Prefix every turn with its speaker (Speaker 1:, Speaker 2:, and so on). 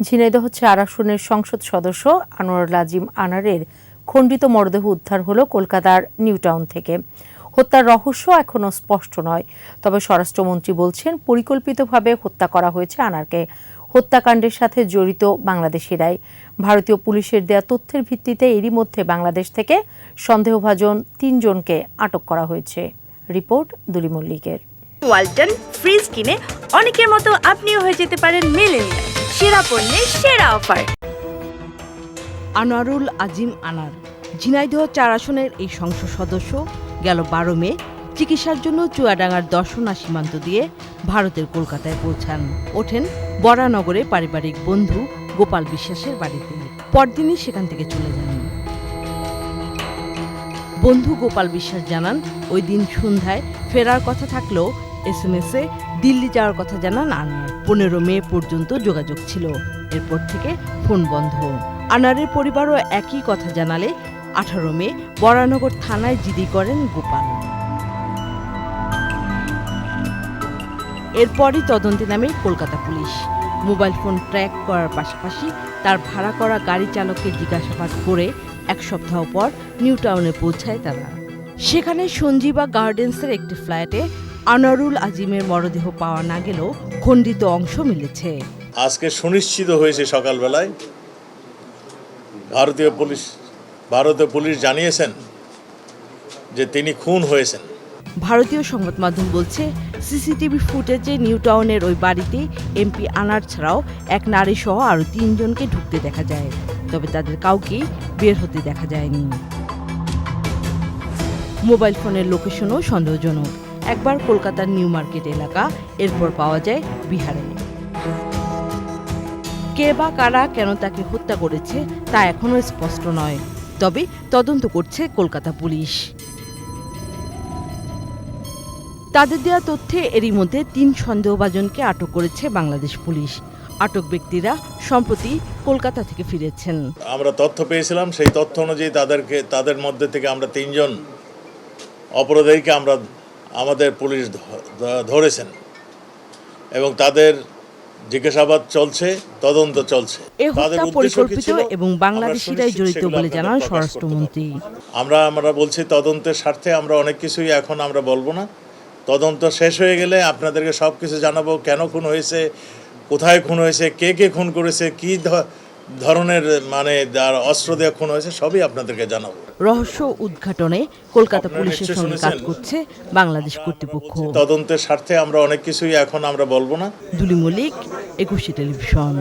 Speaker 1: ঝিনাইদহ চার আসনের সংসদ সদস্য আনোয়ারুল আজিম আনারের খণ্ডিত মরদেহ উদ্ধার হল কলকাতার নিউ টাউন থেকে। হত্যার রহস্য এখনও স্পষ্ট নয়, তবে স্বরাষ্ট্রমন্ত্রী বলছেন পরিকল্পিতভাবে হত্যা করা হয়েছে আনারকে। হত্যাকাণ্ডের সাথে জড়িত বাংলাদেশিরাই। ভারতীয় পুলিশের দেয়া তথ্যের ভিত্তিতে এরই মধ্যে বাংলাদেশ থেকে সন্দেহভাজন তিনজনকে আটক করা হয়েছে। রিপোর্ট দুলি মল্লিকের
Speaker 2: ওয়ালটন ফ্রিজ কিনে অনেকের মতো আপনিও হয়ে যেতে পারেন মেলেনিয়া সেরা পণ্যের সেরা অফার।
Speaker 3: আনোয়ারুল আজিম আনার ঝিনাইদহ চার আসনের এই সংসদ সদস্য গেল বারো মে, চিকিৎসার জন্য চুয়াডাঙ্গার দর্শনা সীমান্ত দিয়ে ভারতের কলকাতায় পৌঁছান। ওঠেন বরানগরে পারিবারিক বন্ধু গোপাল বিশ্বাসের বাড়িতে। পরদিনই সেখান থেকে চলে যান। বন্ধু গোপাল বিশ্বাস জানান, ওই দিন সন্ধ্যায় ফেরার কথা থাকলেও এস এম দিল্লি যাওয়ার কথা জানান আনার পনেরো মে পর্যন্ত যোগাযোগ ছিল। এরপর থেকে ফোন বন্ধ। আনারের পরিবারও একই কথা জানালে আঠারো মে বরানগর থানায় জিডি করেন গোপাল। এরপরই তদন্তে নামে Kolkata police. Mobile phone track করার পাশাপাশি তার ভাড়া করা গাড়ি চালককে জিজ্ঞাসাবাদ করে এক সপ্তাহ পর নিউ টাউনে পৌঁছায় তারা। সেখানে সঞ্জীবা গার্ডেন্সের একটি ফ্ল্যাটে আনারুল আজিমের মরদেহ পাওয়া না গেলেও খণ্ডিত অংশ মিলেছে।
Speaker 4: আজকে সুনিশ্চিত হয়েছে সকালবেলায়। ভারতীয় পুলিশ ভারতীয় পুলিশ জানিয়েছেন যে তিনি খুন হয়েছেন।
Speaker 3: ভারতীয় সংবাদ মাধ্যম বলছে সিসিটিভি ফুটেজে নিউ টাউনের ওই বাড়িতে এমপি আনার ছাড়াও এক নারী সহ আরও তিনজনকে ঢুকতে দেখা যায়। তবে তাদের কাউকেই বের হতে দেখা যায়নি। মোবাইল ফোনের লোকেশনও সন্দেহজনক। একবার কলকাতার নিউ মার্কেট এলাকা, এরপর পাওয়া যায় বিহারে। কে বা কারা কেন তাকে হত্যা করেছে, তা এখনও স্পষ্ট নয়। তবে তদন্ত করছে কলকাতা পুলিশ। তাদের দেওয়া তথ্যে এরই মধ্যে তিন সন্দেহভাজনকে আটক করেছে বাংলাদেশ পুলিশ। আটক ব্যক্তিরা সম্প্রতি কলকাতা থেকে ফিরেছেন।
Speaker 4: আমরা তথ্য পেয়েছিলাম, সেই তথ্য অনুযায়ী তাদেরকে, তাদের মধ্যে থেকে আমরা তিনজন অপরাধীকে আমরা আমাদের পুলিশ ধরেছেন এবং তাদের জিজ্ঞাসাবাদ চলছে তদন্ত চলছে। তাদের
Speaker 3: পরিকল্পিত এবং
Speaker 4: আমরা
Speaker 3: বাংলাদেশিরাই জড়িত বলে জানান স্বরাষ্ট্রমন্ত্রী।
Speaker 4: আমরা আমরা বলছি তদন্তের স্বার্থে আমরা অনেক কিছুই এখন আমরা বলব না। তদন্ত শেষ হয়ে গেলে আপনাদেরকে সব কিছু জানাব কেন খুন হয়েছে কোথায় খুন হয়েছে কে কে খুন করেছে কি ধরনের মানে যার অস্ত্র দিয়ে খুন হয়েছে সবই আপনাদেরকে জানাব।
Speaker 3: রহস্য উদ্ঘাটনে কলকাতা পুলিশের সঙ্গে কাজ করছে বাংলাদেশ কর্তৃপক্ষ।
Speaker 4: তদন্তের স্বার্থে আমরা অনেক কিছুই এখন আমরা বলব না।
Speaker 3: দুলি মল্লিক একুশে টেলিভিশন।